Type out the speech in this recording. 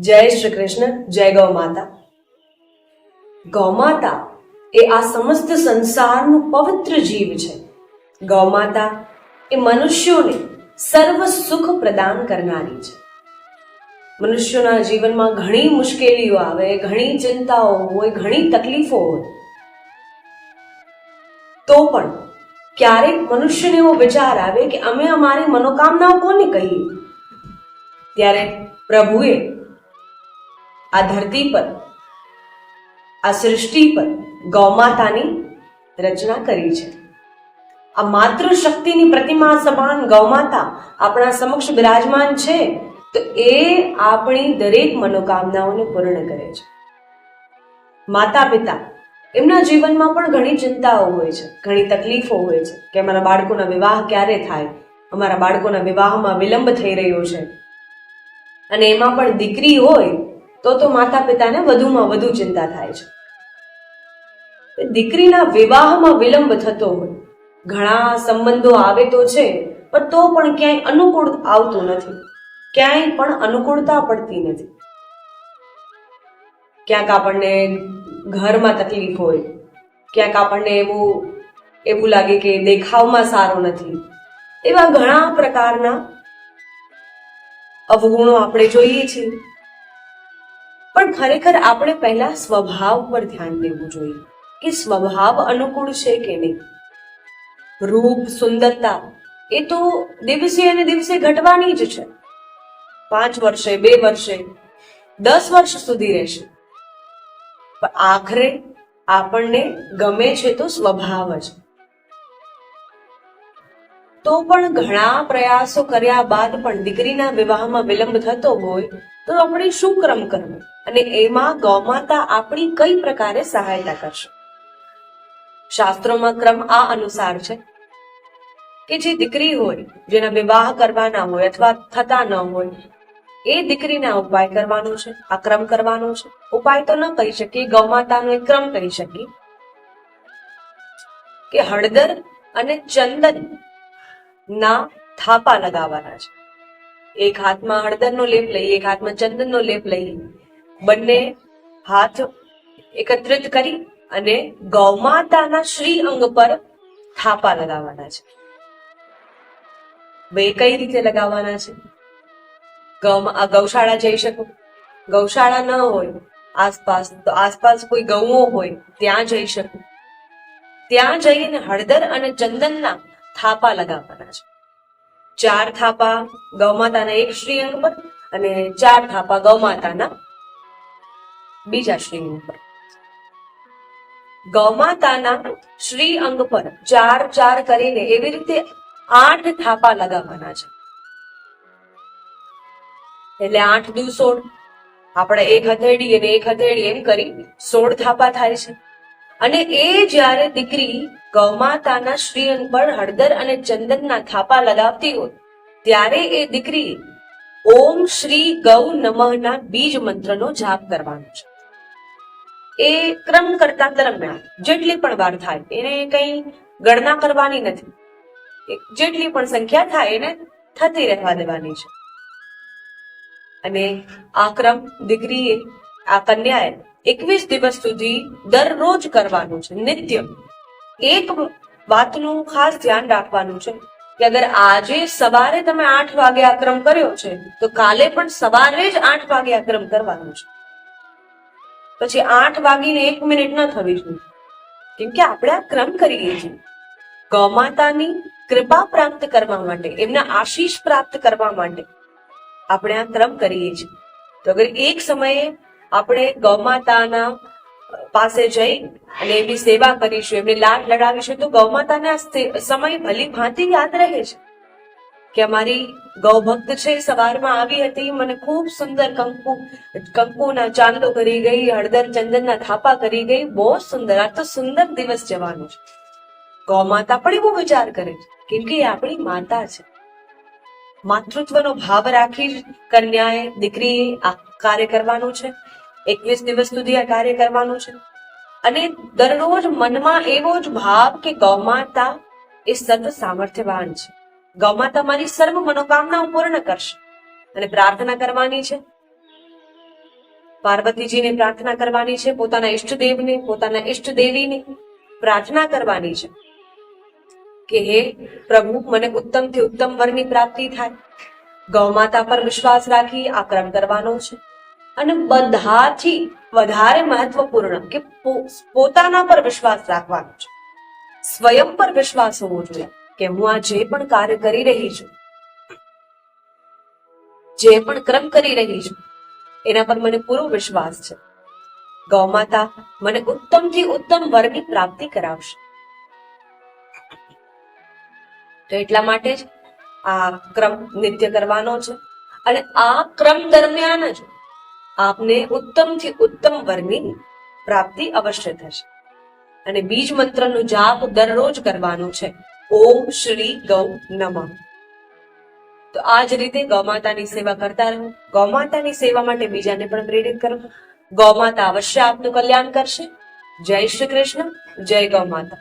જય શ્રી કૃષ્ણ, જય ગૌ માતા. ગૌ માતા એ આ સમસ્ત સંસારનું પવિત્ર જીવ છે. ગૌ માતા એ મનુષ્યોને સર્વ સુખ પ્રદાન કરનારી છે. મનુષ્યોના જીવનમાં ઘણી મુશ્કેલીઓ આવે, ઘણી ચિંતાઓ હોય, ઘણી તકલીફો હોય. તો પણ ક્યારેક મનુષ્યને એવો વિચાર આવે કે અમે અમારી મનોકામનાઓ કોને કહીએ? ત્યારે પ્રભુએ આ ધરતી પર, આ સૃષ્ટિ પર ગૌમાતાની રચના કરી છે. આ માતૃશક્તિની પ્રતિમા સમાન ગૌમાતા આપણા સમક્ષ બિરાજમાન છે, તો એ આપણી દરેક મનોકામનાઓને પૂર્ણ કરે છે. માતા પિતા એમના જીવનમાં પણ ઘણી ચિંતાઓ હોય છે, ઘણી તકલીફો હોય છે કે અમારા બાળકોના વિવાહ ક્યારે થાય? અમારા બાળકોના વિવાહમાં વિલંબ થઈ રહ્યો છે. અને એમાં પણ દીકરી હોય તો તો માતા પિતાને વધુમાં વધુ ચિંતા થાય છે. દીકરીના વિવાહમાં વિલંબ થતો હોય. ઘણા સંબંધો આવે તો છે, પણ તો પણ ક્યાંય અનુકૂળ આવતું નથી. ક્યાંય પણ અનુકૂળતા પડતી નથી. ક્યાંક આપણને ઘરમાં તકલીફ હોય, ક્યાંક આપણને એવું એવું લાગે કે દેખાવમાં સારો નથી. એવા ઘણા પ્રકારના અવગુણો આપણે જોઈએ છીએ. પણ ખરેખર આપણે પહેલા સ્વભાવ પર ધ્યાન દેવું જોઈએ કે સ્વભાવ અનુકૂળ છે કે નહીં. રૂપ, સુંદરતા એ તો દિવસે અને દિવસે ઘટવાની જ છે. પાંચ વર્ષે, બે વર્ષે, દસ વર્ષ સુધી રહેશે. આખરે આપણને ગમે છે તો સ્વભાવ જ. તો પણ ઘણા પ્રયાસો કર્યા બાદ પણ દીકરીના વિવાહમાં વિલંબ થતો હોય તો આપણે શું ક્રમ કરવો? અને એમાં ગૌમાતા આપણી કઈ પ્રકારે સહાયતા કરશે? શાસ્ત્રોમાં ક્રમ આ અનુસાર છે કે જે દીકરી હોય, જેના વિવાહ કરવાના હોય અથવા થતા ન હોય, એ દીકરીના ઉપાય કરવાનો છે, આ ક્રમ કરવાનો છે. ઉપાય તો ન કહી શકીએ, ગૌમાતાનો એક ક્રમ કહી શકીએ કે હળદર અને ચંદન ના થાપા લગાવવાના છે. એક હાથમાં હળદરનો લેપ લઈ એક હાથમાં ચંદનનો લેપ લઈ બંને હાથ એકત્રિત કરી અને ગૌમાતાના શ્રી અંગ પર થાપા લગાવવાના છે. બે કઈ રીતે લગાવવાના છે? ગૌશાળા જઈ શકો. ગૌશાળા ન હોય, આસપાસ તો આસપાસ કોઈ ગૌઓ હોય, ત્યાં જઈ શકો. ત્યાં જઈને હળદર અને ચંદનના થાપા લગાવવાના છે. ચાર થાપા ગૌમાતાના એક શ્રી અંગ પર અને ચાર થાપા ગૌમાતાના બીજા શ્રીઅંગ પર. ગૌમાતાના શ્રી અંગ પર ચાર ચાર કરીને એવી રીતે આઠ થાપા લગાવવાના છે. એટલે આઠ દુ સોળ. આપણે એક હથેળી અને એક હથેળી એમ કરી સોળ થાપા થાય છે. અને એ જ્યારે દીકરી ગૌમાતાના શ્રીઅંગ પર હળદર અને ચંદનના થાપા લગાવતી હોય, ત્યારે એ દીકરી ઓમ શ્રી ગૌ નમઃના બીજ મંત્રનો જાપ કરવાનો છે. એ ક્રમ કરતા દરમિયાન જેટલી પણ વાર થાય, એને કઈ ગણના કરવાની નથી. જેટલી પણ સંખ્યા થાય, એને થતી રહેવા દેવાની છે. અને આ ક્રમ દીકરીએ, આ કન્યાએ એકવીસ દિવસ સુધી દરરોજ કરવાનું છે, નિત્ય. એક વાતનું ખાસ ધ્યાન રાખવાનું છે કે અગર આજે સવારે તમે આઠ વાગે આ ક્રમ કર્યો છે, તો કાલે પણ સવારે જ આઠ વાગે આ ક્રમ કરવાનું છે. પછી આઠ વાગીને એક મિનિટ ન થવી જોઈએ. કેમ કે આપણે આ ક્રમ કરીએ છીએ. ગૌમાતાની કૃપા પ્રાપ્ત કરવા માટે, એમના આશીષ પ્રાપ્ત કરવા માટે આપણે આ ક્રમ કરીએ છીએ. તો અગર એક સમયે આપણે ગૌમાતાના પાસે જઈ અને એમની સેવા કરીશું. એમને લાડ લડાવીશું તો ગૌમાતાના સમય ભલી ભાંતિ યાદ રહે છે કે અમારી ગૌભક્ત છે, સવારમાં આવી હતી. મને ખૂબ સુંદર કંકુ, કંકુના ચાંદો કરી ગઈ, હળદર ચંદનના થાપા કરી ગઈ. બહુ સુંદર. આ તો સુંદર દિવસ જવાનો છે. ગૌમાતા પણ એવો વિચાર કરે છે કેમ કે એ આપણી માતા છે. માતૃત્વનો ભાવ રાખી કન્યાએ દીકરીએ આ કાર્ય કરવાનું છે. એકવીસ દિવસ સુધી આ કાર્ય કરવાનું છે. અને દરરોજ મનમાં એવો જ ભાવ કે ગૌમાતા એ સર્વ સામર્થ્યવાન છે. ગૌમાતા મારી સર્વ મનોકામનાઓ પૂર્ણ કરશે અને પ્રાર્થના કરવાની છે. પાર્વતીજીને પ્રાર્થના કરવાની છે, પોતાના ઈષ્ટદેવને, પોતાના ઈષ્ટદેવીને પ્રાર્થના કરવાની છે કે હે પ્રભુ, મને ઉત્તમથી ઉત્તમ વરની પ્રાપ્તિ થાય. ગૌમાતા પર વિશ્વાસ રાખી આ ક્રમ કરવાનો છે. અને બધાથી વધારે મહત્વપૂર્ણ કે પોતાના પર વિશ્વાસ રાખવાનો છે. સ્વયં પર વિશ્વાસ હોવો જોઈએ કે હું આ જે પણ કાર્ય કરી રહી છું, જે પણ ક્રમ કરી રહી છું, એના પર મને પૂરો વિશ્વાસ છે. ગૌમાતા મને ઉત્તમથી ઉત્તમ વરની પ્રાપ્તિ કરાવશે. તો એટલા માટે જ આ ક્રમ નિત્ય કરવાનો છે અને આ ક્રમ દરમિયાન જ આપને ઉત્તમથી ઉત્તમ વરની પ્રાપ્તિ અવશ્ય થશે. અને બીજ મંત્રનો જાપ દરરોજ કરવાનું છે. ઓમ શ્રી ગૌ નમઃ. તો આ જ રીતે ગૌમાતાની સેવા કરતા રહો. ગૌમાતાની સેવા માટે બીજાને પણ પ્રેરિત કરો. ગૌમાતા અવશ્ય આપનું કલ્યાણ કરશે. જય શ્રી કૃષ્ણ. જય ગૌમાતા